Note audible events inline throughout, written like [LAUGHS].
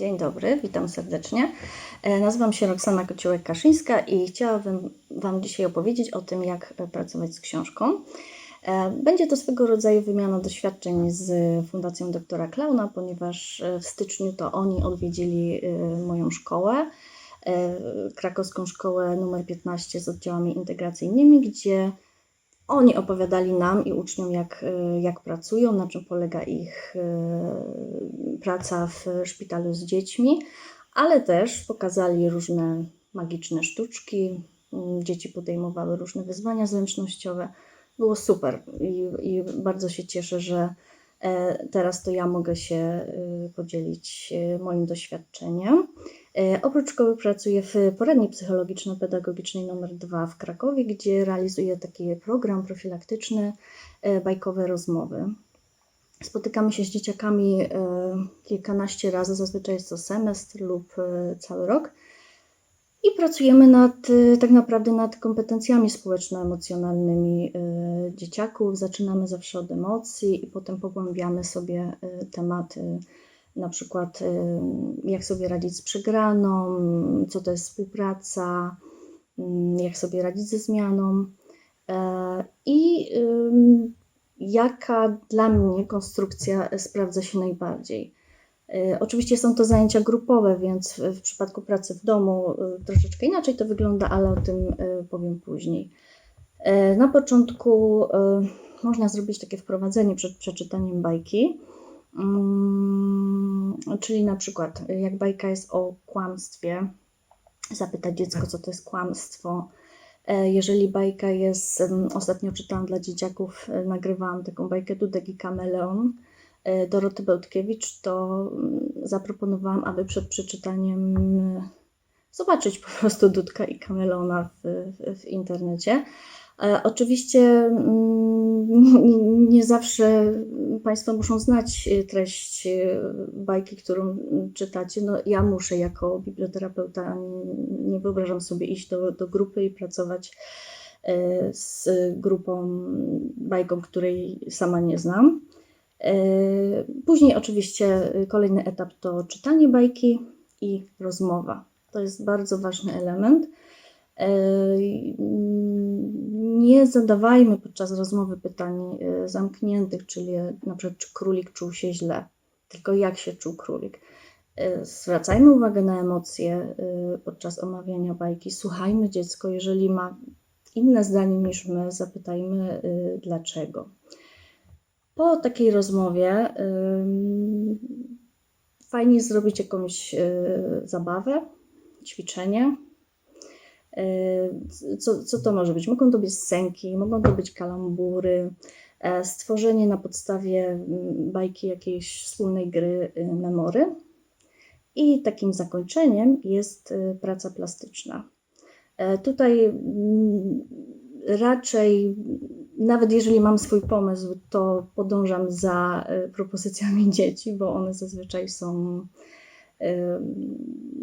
Dzień dobry, witam serdecznie. E, Nazywam się Roxana Kociołek-Kaszyńska i chciałabym Wam dzisiaj opowiedzieć o tym, jak e, pracować z książką. E, Będzie to swego rodzaju wymiana doświadczeń z Fundacją Doktora Klauna, ponieważ w styczniu to oni odwiedzili moją szkołę, krakowską szkołę numer 15 z oddziałami integracyjnymi, gdzie oni opowiadali nam i uczniom, jak, e, jak pracują, na czym polega ich e, praca w szpitalu z dziećmi, ale też pokazali różne magiczne sztuczki. Mm, Dzieci podejmowały różne wyzwania zręcznościowe. Było super i, i bardzo się cieszę, że e, teraz to ja mogę się e, podzielić moim doświadczeniem. E, Oprócz szkoły pracuję w poradni psychologiczno-pedagogicznej nr 2 w Krakowie, gdzie realizuję taki program profilaktyczny e, Bajkowe Rozmowy. Spotykamy się z dzieciakami e, kilkanaście razy, zazwyczaj jest to semestr lub cały rok. I pracujemy nad, tak naprawdę nad kompetencjami społeczno-emocjonalnymi dzieciaków. Zaczynamy zawsze od emocji i potem pogłębiamy sobie tematy, na przykład e, jak sobie radzić z przegraną, co to jest współpraca, mm, jak sobie radzić ze zmianą. E, I ym, jaka dla mnie konstrukcja sprawdza się najbardziej. E, Oczywiście są to zajęcia grupowe, więc w, przypadku pracy w domu troszeczkę inaczej to wygląda, ale o tym powiem później. E, Na początku można zrobić takie wprowadzenie przed przeczytaniem bajki. Mm, Czyli na przykład, jak bajka jest o kłamstwie, zapytać dziecko, co to jest kłamstwo. E, Jeżeli bajka jest, em, ostatnio czytałam dla dzieciaków, e, nagrywałam taką bajkę Dudek i Kameleon e, Doroty Bełtkiewicz, to mm, zaproponowałam, aby przed przeczytaniem zobaczyć po prostu Dudka i Kameleona w, w, w internecie. E, Oczywiście mm, [LAUGHS] nie, zawsze Państwo muszą znać e, treść e, bajki, którą czytacie. No, ja muszę jako biblioterapeuta, nie- nie wyobrażam sobie iść do, do grupy i pracować z grupą, bajką, której sama nie znam. Później oczywiście kolejny etap to czytanie bajki i rozmowa. To jest bardzo ważny element. Nie zadawajmy podczas rozmowy pytań e, zamkniętych, czyli na przykład czy królik czuł się źle, tylko jak się czuł królik. E, Zwracajmy uwagę na emocje podczas omawiania bajki. Słuchajmy dziecko, jeżeli ma inne zdanie niż my, zapytajmy dlaczego. Po takiej rozmowie fajnie zrobić jakąś y, zabawę, ćwiczenie. Y, Co, co to może być? Mogą to być scenki, mogą to być kalambury, e, stworzenie na podstawie mm, bajki jakiejś wspólnej gry y, memory. I takim zakończeniem jest y, praca plastyczna. E, Tutaj mm, raczej, nawet jeżeli mam swój pomysł, to podążam za e, propozycjami [LAUGHS] dzieci, bo one zazwyczaj są e,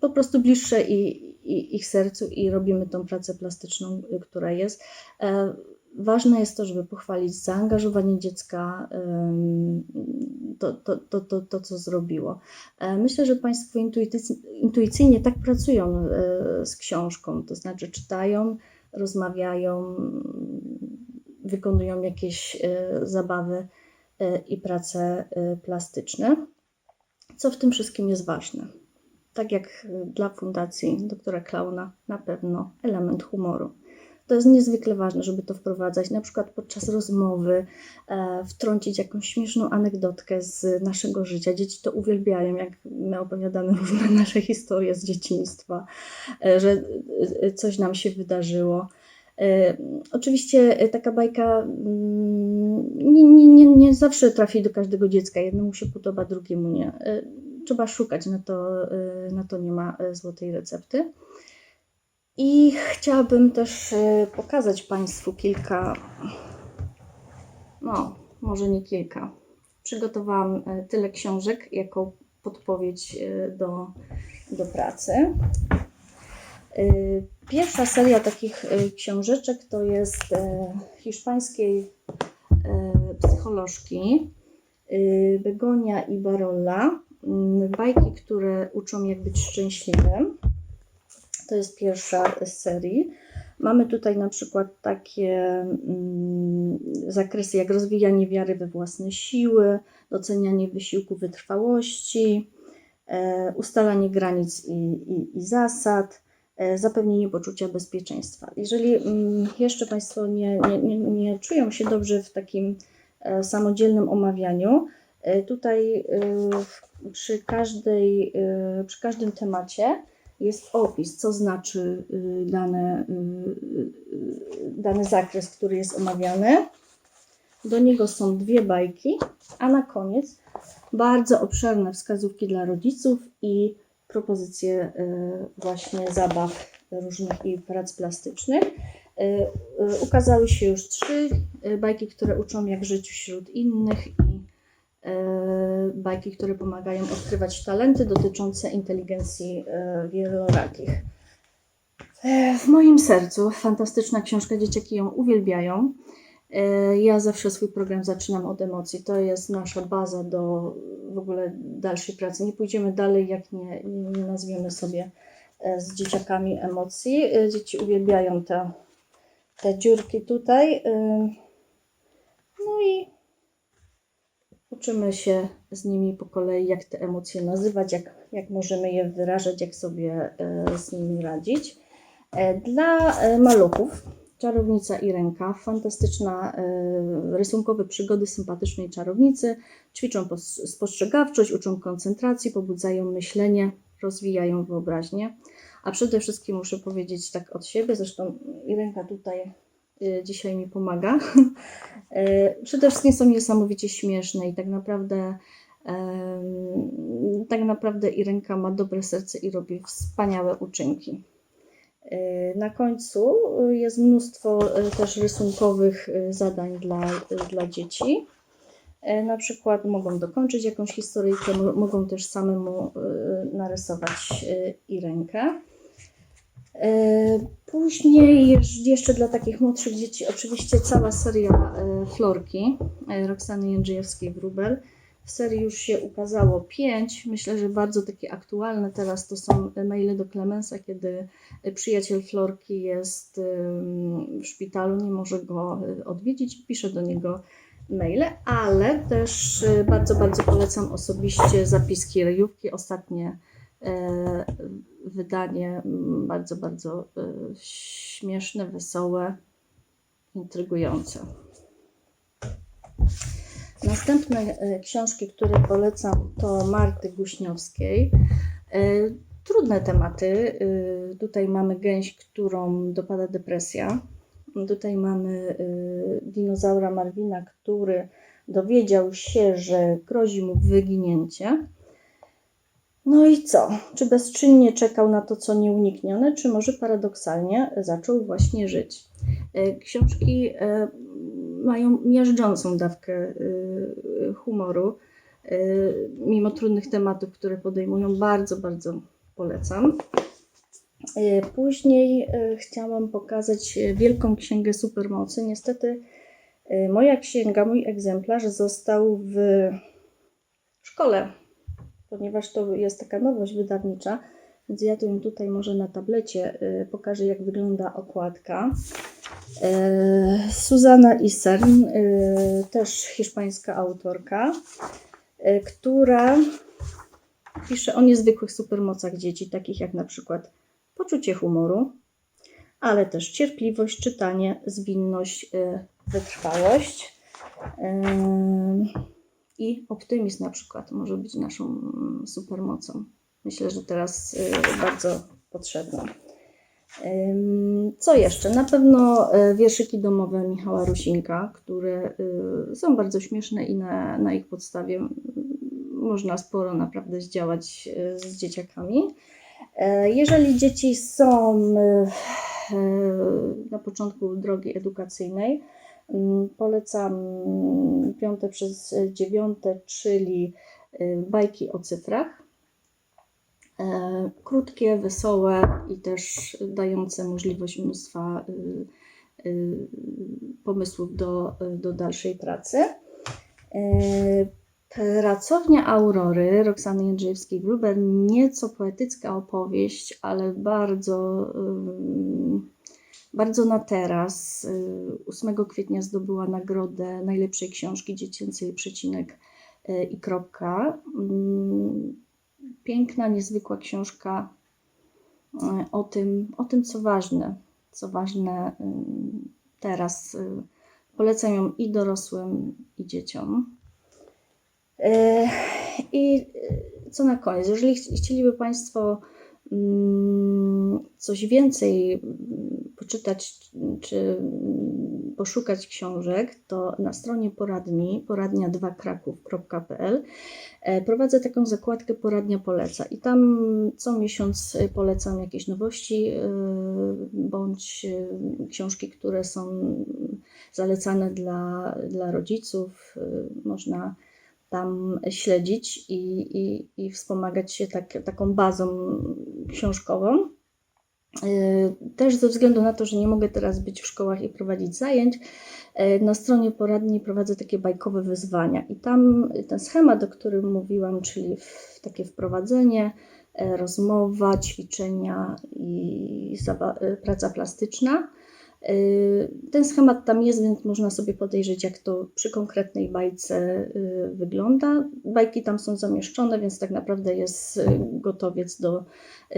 po prostu bliższe i, i ich sercu i robimy tą pracę plastyczną, y, która jest. E, Ważne jest to, żeby pochwalić zaangażowanie dziecka, to, to, to, to, to co zrobiło. E, Myślę, że Państwo intuicyjnie tak pracują e, z książką, to znaczy czytają, rozmawiają, wykonują jakieś e, zabawy i prace plastyczne. Co w tym wszystkim jest ważne? Tak jak e, dla Fundacji doktora Klauna, na pewno element humoru. To jest niezwykle ważne, żeby to wprowadzać, na przykład podczas rozmowy, e, wtrącić jakąś śmieszną anegdotkę z naszego życia. Dzieci to uwielbiają, jak my opowiadamy [LAUGHS] różne nasze historie z dzieciństwa, e, że e, coś nam się wydarzyło. E, Oczywiście e, taka bajka mm, nie, zawsze trafi do każdego dziecka. Jednemu się podoba, drugiemu nie. E, Trzeba szukać, na to, e, na to nie ma e, złotej recepty. I chciałabym też pokazać Państwu kilka, no, może nie kilka. Przygotowałam tyle książek jako podpowiedź do, do pracy. Pierwsza seria takich książeczek to jest hiszpańskiej psycholożki e, Begonia i Barolla. mm, bajki, które uczą jak być szczęśliwym. To jest pierwsza z serii. Mamy tutaj na przykład takie mm, zakresy jak rozwijanie wiary we własne siły, docenianie wysiłku wytrwałości, e, ustalanie granic i, i, i zasad, e, zapewnienie poczucia bezpieczeństwa. Jeżeli mm, jeszcze Państwo nie, nie, nie, nie czują się dobrze w takim samodzielnym omawianiu, e, tutaj e, przy, każdej, e, przy każdym temacie jest opis, co znaczy dane, dany zakres, który jest omawiany. Do niego są dwie bajki, a na koniec bardzo obszerne wskazówki dla rodziców i propozycje właśnie zabaw różnych i prac plastycznych. Y, y, Ukazały się już trzy y, bajki, które uczą jak żyć wśród innych i e, bajki, które pomagają odkrywać talenty dotyczące inteligencji e, wielorakich. E, W moim sercu fantastyczna książka, dzieciaki ją uwielbiają. E, Ja zawsze swój program zaczynam od emocji. To jest nasza baza do w ogóle dalszej pracy. Nie pójdziemy dalej, jak nie, nie nazwiemy sobie e, z dzieciakami emocji. E, Dzieci uwielbiają te, te dziurki tutaj. No i Uczymy się z nimi po kolei, jak te emocje nazywać, jak, jak możemy je wyrażać, jak sobie e, z nimi radzić. E, Dla e, maluchów Czarownica i ręka, fantastyczna rysunkowe przygody sympatycznej czarownicy. Ćwiczą pos- spostrzegawczość, uczą koncentracji, pobudzają myślenie, rozwijają wyobraźnię. A przede wszystkim muszę powiedzieć tak od siebie, zresztą i ręka tutaj e, dzisiaj mi pomaga. E, [LAUGHS] Przede wszystkim są niesamowicie śmieszne i tak naprawdę tak naprawdę Irenka ma dobre serce i robi wspaniałe uczynki. E, Na końcu jest mnóstwo też rysunkowych zadań dla, dla dzieci. E, Na przykład mogą dokończyć jakąś historyjkę, mo- mogą też samemu e, narysować e, Irenkę. E, Później jeszcze dla takich młodszych dzieci oczywiście cała seria Florki Roxany Jędrzejewskiej-Wróbel. W serii już się ukazało pięć. Myślę, że bardzo takie aktualne teraz to są maile do Clemensa, kiedy przyjaciel Florki jest w szpitalu, nie może go odwiedzić, pisze do niego maile, ale też e, bardzo, bardzo polecam osobiście zapiski rejówki. Ostatnie e, wydanie mm, bardzo, bardzo e, śmieszne, wesołe, intrygujące. Następne e, książki, które polecam, to Marty Guśniowskiej. Trudne tematy. Tutaj mamy gęś, którą dopada depresja. Tutaj mamy e, dinozaura Marwina, który dowiedział się, że grozi mu wyginięcie. No i co? Czy bezczynnie czekał na to, co nieuniknione, czy może paradoksalnie zaczął właśnie żyć? E, Książki e, mają miażdżącą dawkę humoru, mimo trudnych tematów, które podejmują. Bardzo, bardzo polecam. E, Później e, chciałam pokazać Wielką Księgę Supermocy. Niestety e, moja księga, mój egzemplarz został w szkole ponieważ to jest taka nowość wydawnicza, więc ja to ją tutaj może na tablecie pokażę, jak wygląda okładka. Suzana Isern, też hiszpańska autorka, która pisze o niezwykłych supermocach dzieci, takich jak na przykład poczucie humoru, ale też cierpliwość, czytanie, zwinność, y, wytrwałość. I optymizm na przykład może być naszą mm, supermocą. Myślę, że teraz y, bardzo potrzebną. Co jeszcze? Na pewno y, wierszyki domowe Michała Rusinka, które są bardzo śmieszne i na, na ich podstawie mm, można sporo naprawdę zdziałać z dzieciakami. E, Jeżeli dzieci są y, y, na początku drogi edukacyjnej, Mm, Polecam piąte przez dziewiąte, czyli bajki o cyfrach. E, Krótkie, wesołe i też dające możliwość mnóstwa pomysłów do, do dalszej pracy. E, Pracownia Aurory Roxany Jędrzejewskiej-Gruber, nieco poetycka opowieść, ale bardzo, bardzo na teraz. Y, 8 kwietnia zdobyła nagrodę najlepszej książki dziecięcej przecinek y, i kropka. Ym, Piękna, niezwykła książka y, o tym, o tym co ważne, co ważne teraz. Polecam ją i dorosłym, i dzieciom. E, I e, co na koniec? Jeżeli ch- chcieliby Państwo mm, coś więcej mm, poczytać czy mm, poszukać książek, to na stronie poradni poradnia2kraków.pl e, prowadzę taką zakładkę Poradnia Poleca i tam co miesiąc polecam jakieś nowości bądź książki, które są zalecane dla, dla rodziców. Można tam śledzić i, i, i wspomagać się tak, taką bazą książkową. Yy, Też ze względu na to, że nie mogę teraz być w szkołach i prowadzić zajęć, yy, na stronie poradni prowadzę takie bajkowe wyzwania i tam ten schemat, o którym mówiłam, czyli takie wprowadzenie, yy, rozmowa, ćwiczenia i praca plastyczna. Yy, Ten schemat tam jest, więc można sobie podejrzeć, jak to przy konkretnej bajce yy, wygląda. Bajki tam są zamieszczone, więc tak naprawdę jest yy, gotowiec do,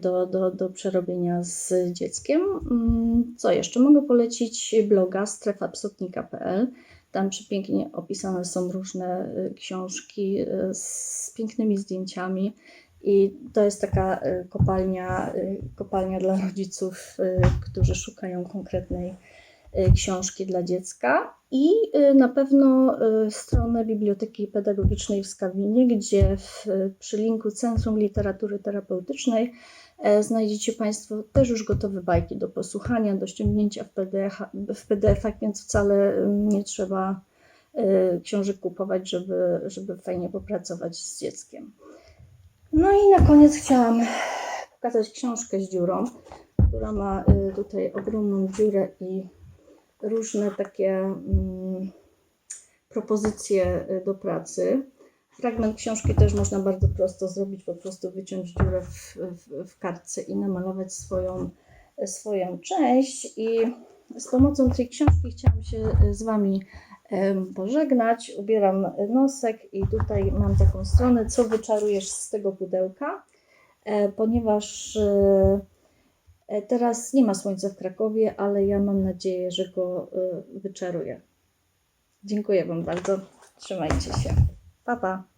do, do, do przerobienia z dzieckiem. Mm, Co jeszcze? Mogę polecić bloga strefapsotnika.pl. Tam przepięknie opisane są różne książki z pięknymi zdjęciami. I to jest taka y, kopalnia, y, kopalnia dla rodziców, y, którzy szukają konkretnej książki dla dziecka. I na pewno stronę Biblioteki Pedagogicznej w Skawinie, gdzie w, przy linku Centrum Literatury Terapeutycznej e, znajdziecie Państwo też już gotowe bajki do posłuchania, do ściągnięcia w PDF, w PDF-ach, więc wcale nie trzeba książek kupować, żeby, żeby fajnie popracować z dzieckiem. No i na koniec chciałam pokazać książkę z dziurą, która ma y, tutaj ogromną dziurę i różne takie mm, propozycje y, do pracy. Fragment książki też można bardzo prosto zrobić, po prostu wyciąć dziurę w, w, w kartce i namalować swoją, swoją część. I z pomocą tej książki chciałam się z Wami pożegnać. Ubieram nosek i tutaj mam taką stronę, co wyczarujesz z tego pudełka, e, ponieważ e, e, teraz nie ma słońca w Krakowie, ale ja mam nadzieję, że go wyczaruję. Dziękuję Wam bardzo. Trzymajcie się. Pa, pa.